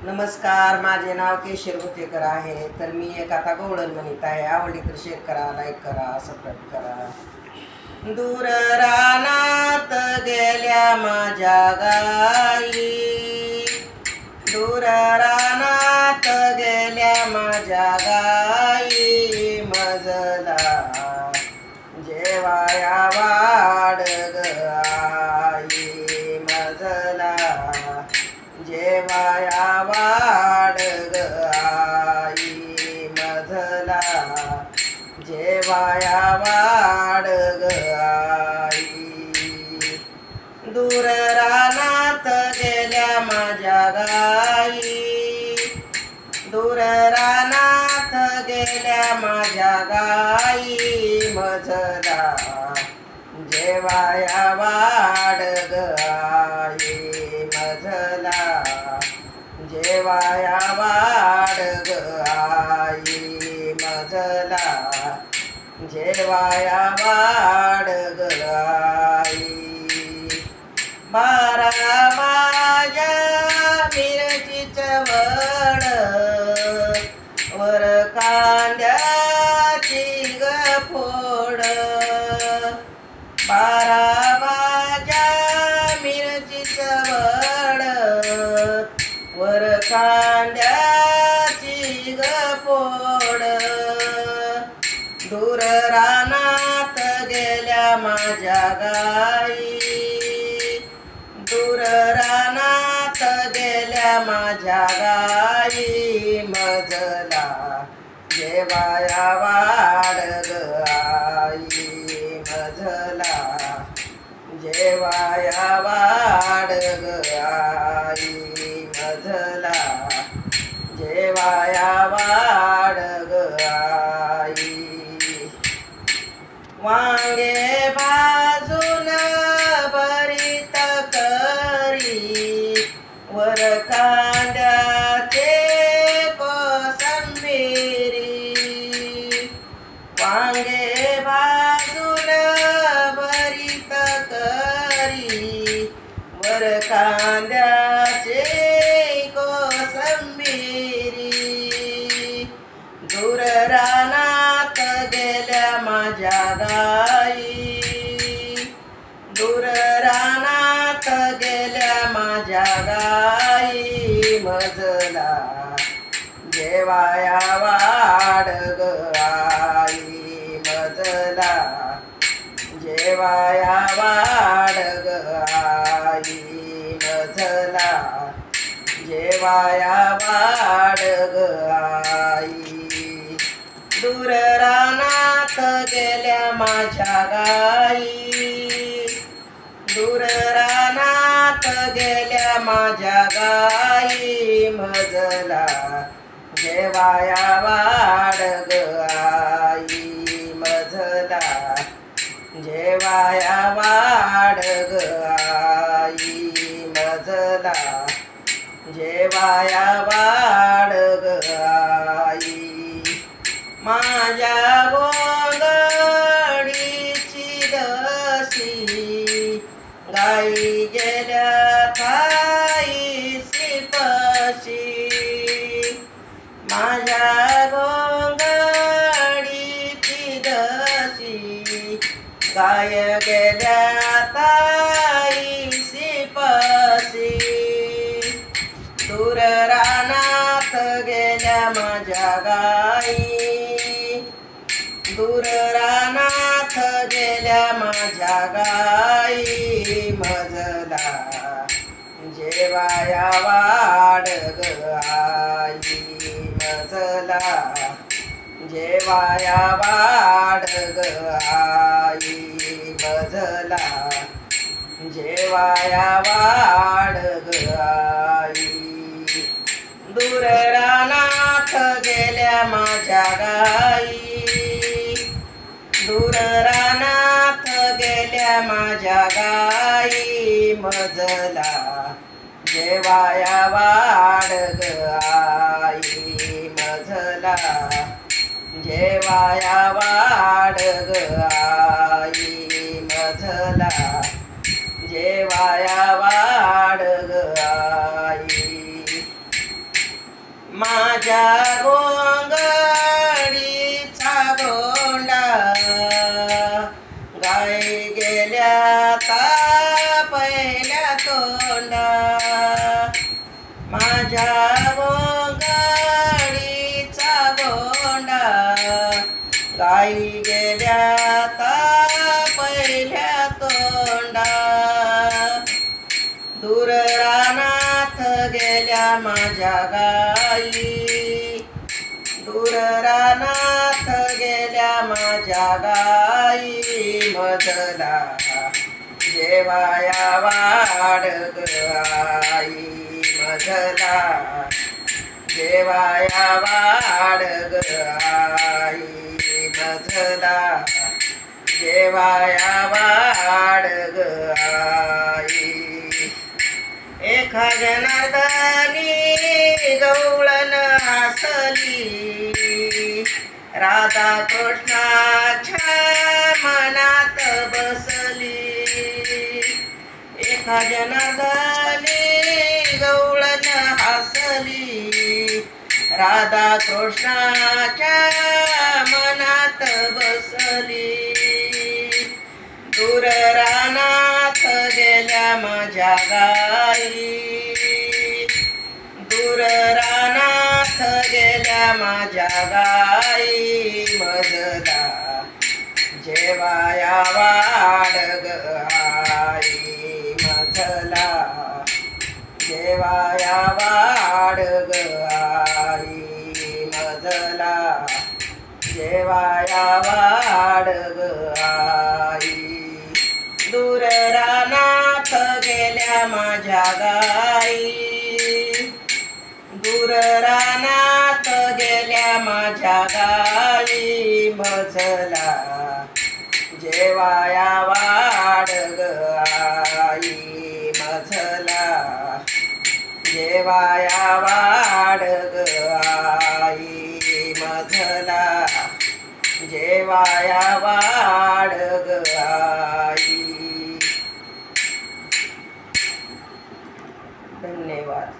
नमस्कार माझे नाव केशर गुतेकर आहे. तर मी एक आता गवळण म्हणत आहे. आवडली तर शेअर करा लाईक करा. सबस्क्राईब करा दूर रानात गेल्या माझ्या गाई. दूर रानात गेल्या माझ्या गाई. मजला जेवाया वाड गाई मजला जेवाया वाड ग आई मधला जेवाया वाड ग आई दूर रानात गेल्या माझ्या गाई. दूर रानात गेल्या माझ्या गाई. मजला जेवाया वाड जेवाया वाड आई मजला. जेवाया वाड गाई बारा माझ्या मिरचीचं वड वर कांद्याची ग फोड बारा माझ्या गाई दूर रानात गेल्या माझ्या गाई मजला जेवाया वाड आई. मजला जेवाया वांगे भाजून भरीत करी. वर कांद्याचे कोसंबिरी. वांगे भाजून भरीत करी. वर कांद्याचे कोसंबिरी. दूर राना मजला जेवाया वाड आई मजला. जेवाया वाड आई मजला. जेवाया वाड आई. दूर रानात गेल्या माझ्या गा माझ्या गाई मजला जेवाया वाड ग आई मजला जेवाया वाड ग आई मजला जेवाया वाड गाय गेल्या ताई सिपसी दूर रानात गेल्या माझ्या गाई. दूर रानात गेल्या माझ्या गाई. मजला जेवाया वाड ग आई. मजला जेवाया वाड ग आई मजला जेवाया वाड ग आई. दूर रानात गेल्या माझ्या गाई. दूर रानात गेल्या माझ्या गाई मजला. जेवाया वाड ग आई वाया वाड ग आई मजला जेवाया वाड ग आई. माझ्या गोंगडीचा गोंडा गाय गेल्या ता पहिल्या तोंडा. माझ्या आई गेल्या ता पहिल्या तोंडा. दूर रानात गेल्या माझ्या गाई. दूर रानात गेल्या माझ्या गाई. मधला जेवाया वाड आई मधला जेवाया वाड आई मधला जेवाया वाड आई. एका जनार्दनी गवळण हसली. राधा कृष्णाच्या मनात बसली. एका जनार्दनी गवळण हसली. राधा कृष्णाच्या माझ्या गाई दूर रानात गेल्या माझ्या गाई. मधला जेवाया वाड ग आई. मधला जेवाया वाड ग आई. मधला जेवाया वाड ग माझ्या गाई. दूर रानात गेल्या माझ्या गाई. मजला जेवाया वाड गाई मजला जेवाया वाड गाई मजला जेवाया वाड